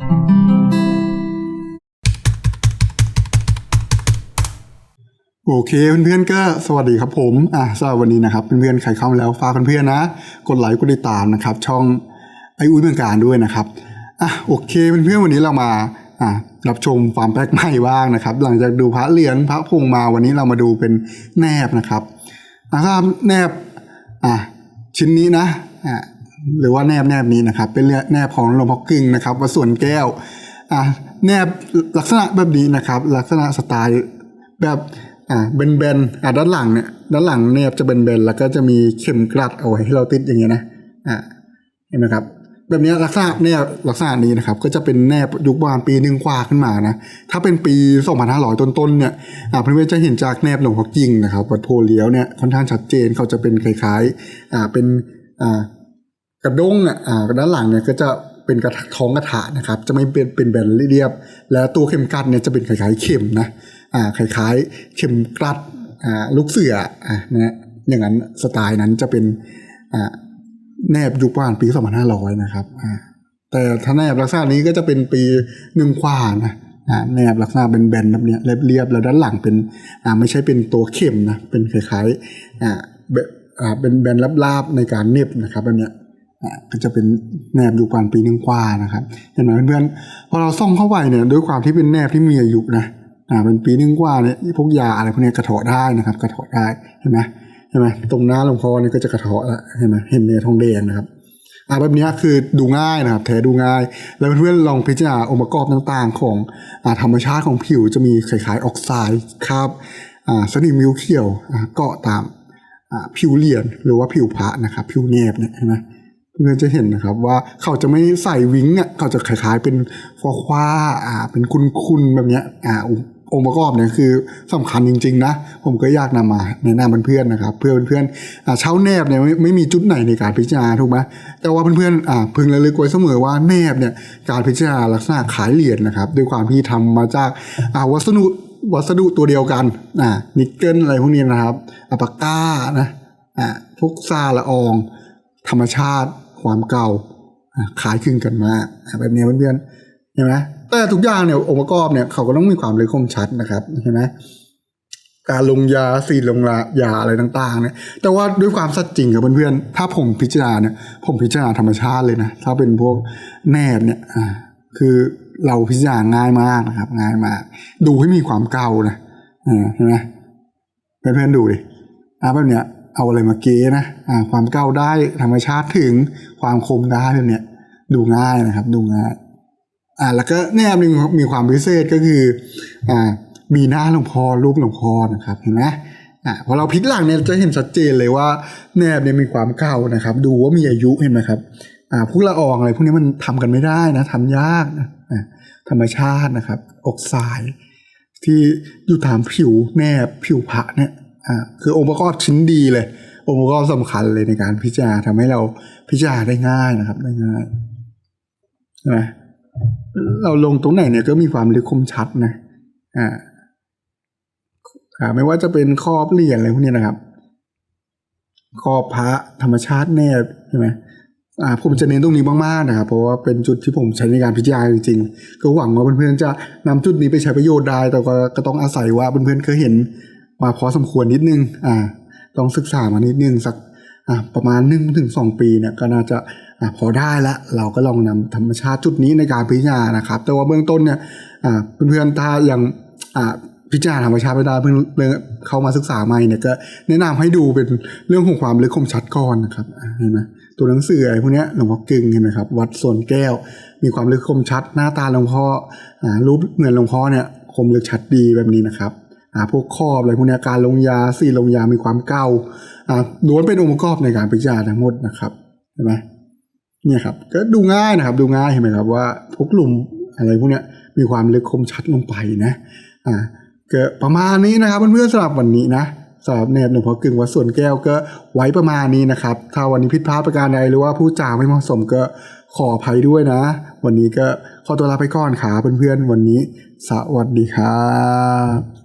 โอเคเพื่อนๆก็สวัสดีครับผมอะสำหรับวันนี้นะครับเพื่อนๆใครเข้ามาแล้วฝากเพื่อนๆนะ กดไลค์กดติดตามนะครับ ช่องไออุ้ยเมืองการด้วยนะครับอะโอเคเพื่อนๆวันนี้เรามาอะรับชมฟาร์มแป๊กใหม่บ้างนะครับ หลังจากดูพระเหรียญพระพงมาวันนี้เรามาดูเป็นแนบนะครับนะครับแนบอะชิ้นนี้นะอะ หรือว่าแนบแนบนี้นะครับ เป็นแนบของหลวงพ่อกึ่งนะครับวัดสวนแก้วอะแนบลักษณะแบบนี้นะครับ ลักษณะสไตล์แบบอ่าเบนเบนอ่าด้านหลังเนี่ยด้านหลังเนี่ยจะเบนเบนแล้วก็จะมีเข็มกลัดเอาไว้ให้เราติดอย่างเงี้ยนะอ่าเห็นไหมครับแบบนี้ลักษณะเนี่ยลักษณะนี้นะครับ ก็จะเป็นแนบยุคปราณปีหนึ่งกว่าขึ้นมานะถ้าเป็นปี 2500 ต้นๆเนี่ยเพื่อนๆจะเห็นจากแนบหลวงพ่อกิ่งนะครับวัดโพเลี้ยวเนี่ยค่อนข้างชัดเจนเขาจะเป็นคล้ายๆอ่าเป็นอ่า กระด้งอะอ่าด้านหลังเนี่ยก็จะเป็นกระท้องกระถานะครับ จะไม่เป็นเป็นแบนเรียบ แล้วตัวเข็มกลัดเนี่ยจะเป็นคล้ายๆเข็มนะอ่าคล้ายๆ เข็มกลัดอ่าลูกเสืออ่านะอย่างนั้นสไตล์นั้นจะเป็นอ่าแนบยุคประมาณปี 2500 นะครับอ่าแต่ถ้าแนบลักษณะนี้ก็จะเป็นปีหนึ่งกว่านะแนบลักษณะเป็นแบนแบบนี้เรียบๆแล้วด้านหลังเป็นไม่ใช่เป็นตัวเข็มนะเป็นคล้ายๆอ่าแบบอ่าเป็นแบนลาบๆในการเน็บนะครับแบบนี้ ก็จะเป็นแนบอยู่ประมาณปีนึงกว่านะครับเห็นไหมเพื่อนๆพอเราส่องเข้าไปเนี่ยด้วยความที่เป็นแนบที่มีอายุนะอ่าเป็นปีนึงกว่าเนี่ยพวกยาอะไรพวกนี้กระเถาะได้นะครับ กระเถาะได้เห็นไหมเห็นไหมตรงหน้าหลวงพ่อเนี่ยก็จะกระเถาะละเห็นไหมเห็นเนื้อทองแดงนะครับอ่าแบบนี้คือดูง่ายนะครับแท้ดูง่าย แล้วเพื่อนๆลองพิจารณาองค์ประกอบต่างๆ ของอ่าธรรมชาติของผิวจะมีคล้ายๆออกไซด์คราบอ่าสนิมมิวเขียวอ่าเกาะตามอ่าผิวเหรียญหรือว่าผิวพระนะครับ ผิวแนบเนี่ยเห็นไหม เพื่อนจะเห็นนะครับว่าเขาจะไม่ใส่วิงอะเขาจะคล้ายๆเป็นฟอคว้าอ่า เป็นคุณๆแบบเนี้ยอ่าองค์ประกอบเนี่ยคือสำคัญจริง ๆ นะ ผมก็อยากนำมาแนะนำเพื่อนๆนะครับ เพื่อนเพื่อนๆอ่าเช่าแนบเนี่ยไม่ไม่มีจุดไหนในการพิจารณาถูกไหมแต่ว่าเพื่อนๆอ่าพึงระลึกไว้เสมอว่าแนบเนี่ยการพิจารณาลักษณะขายเหรียญนะครับด้วยความที่ทำมาจากอ่าวัสดุวัสดุตัวเดียวกันอ่านิกเกิลอะไรพวกนี้นะครับอะปากก้านะอ่าพวกซาละออง ธรรมชาติ ความเก่าอะคล้ายคลึงกันมากแบบนี้เพื่อนๆเห็นไหมแต่ทุกอย่างเนี่ยองค์ประกอบเนี่ยเขาก็ต้องมีความเลยคมชัดนะครับเห็นไหมการลงยาสีลงยาอะไรต่าง ๆ เนี่ย แต่ว่าด้วยความสัจจริงกับเพื่อนๆถ้าผมพิจารณาเนี่ย ผมพิจารณาธรรมชาติเลยนะถ้าเป็นพวกแนบเนี่ยคือเราพิจารณาง่ายมากนะครับ ง่ายมาก ดูให้มีความเก่านะอ่าเห็นไหมเพื่อนๆดูดิอ่าแบบเนี้ย เอาอะไรมาเก้นะอ่าความก้าวได้ธรรมชาติถึงความคมได้เนี้ยดูง่ายนะครับดูง่ายอ่าแล้วก็แนบมีมีความพิเศษก็คืออ่ามีหน้าหลวงพ่อรูปหลวงพ่อนะครับเห็นไหมอ่าพอเราพลิกหลังเนี่ยจะเห็นชัดเจนเลยว่าแนบเนี่ยมีความเก่านะครับ ดูว่ามีอายุเห็นไหมครับอ่าพวกละอองอะไรพวกนี้มันทำกันไม่ได้นะทำยากนะธรรมชาตินะครับ อกทราย ที่อยู่ตามผิวแนบผิวพระเนี่ย อ่าคือองค์ประกอบชิ้นดีเลย องค์ประกอบสำคัญเลยในการพิจารณาทำให้เราพิจารณาได้ง่ายนะครับ ได้ง่ายใช่ไหมเราลงตรงไหนเนี่ยก็มีความลึกคมชัดนะอ่าอ่าไม่ว่าจะเป็นครอบเหรียญอะไรพวกนี้นะครับครอบพระธรรมชาติแนบใช่ไหมอ่าผมจะเน้นตรงนี้มากๆนะครับ เพราะว่าเป็นจุดที่ผมใช้ในการพิจารณาจริงๆก็หวังว่าเพื่อนๆจะนำจุดนี้ไปใช้ประโยชน์ได้ แต่ก็ก็ต้องอาศัยว่าเพื่อนๆเคยเห็น มาพอสมควรนิดนึงอ่าต้องศึกษามานิดนึงสักอ่าประมาณหนึ่งถึงสองปีเนี่ยก็น่าจะอ่าพอได้ละเราก็ลองนำธรรมชาติจุดนี้ในการพิจารณานะครับ แต่ว่าเบื้องต้นเนี่ยอ่าเพื่อนๆถ้ายังอ่าพิจารณาธรรมชาติไม่ได้เพิ่งเริ่มเข้ามาศึกษาใหม่เนี่ยก็แนะนำให้ดูเป็นเรื่องของความลึกคมชัดก่อนนะครับเห็นไหมตัวหนังสืออะไรพวกนี้หลวงพ่อกึ่งเห็นไหมครับวัดสวนแก้ว มีความลึกคมชัดหน้าตาหลวงพ่ออ่ารูปเหมือนหลวงพ่อเนี่ยคมลึกชัดดีแบบนี้นะครับ อ่าพวกครอบอะไรพวกนี้การลงยาสีลงยามีความเก่าอ่าล้วนเป็นองค์ประกอบในการพิจารณาทั้งหมดนะครับเห็นไหมเนี่ยครับก็ดูง่ายนะครับ ดูง่ายเห็นไหมครับว่าพวกหลุมอะไรพวกนี้มีความลึกคมชัดลงไปนะอ่าก็ประมาณนี้นะครับเพื่อนๆสำหรับวันนี้นะสำหรับเนบหลวงพ่อกึ่งวัดส่วนแก้วก็ไว้ประมาณนี้นะครับ ถ้าวันนี้ผิดพลาดประการใดหรือว่าผู้จาไม่เหมาะสมก็ขออภัยด้วยนะ วันนี้ก็ขอตัวลาไปก่อนครับเพื่อนๆวันนี้ สวัสดีครับ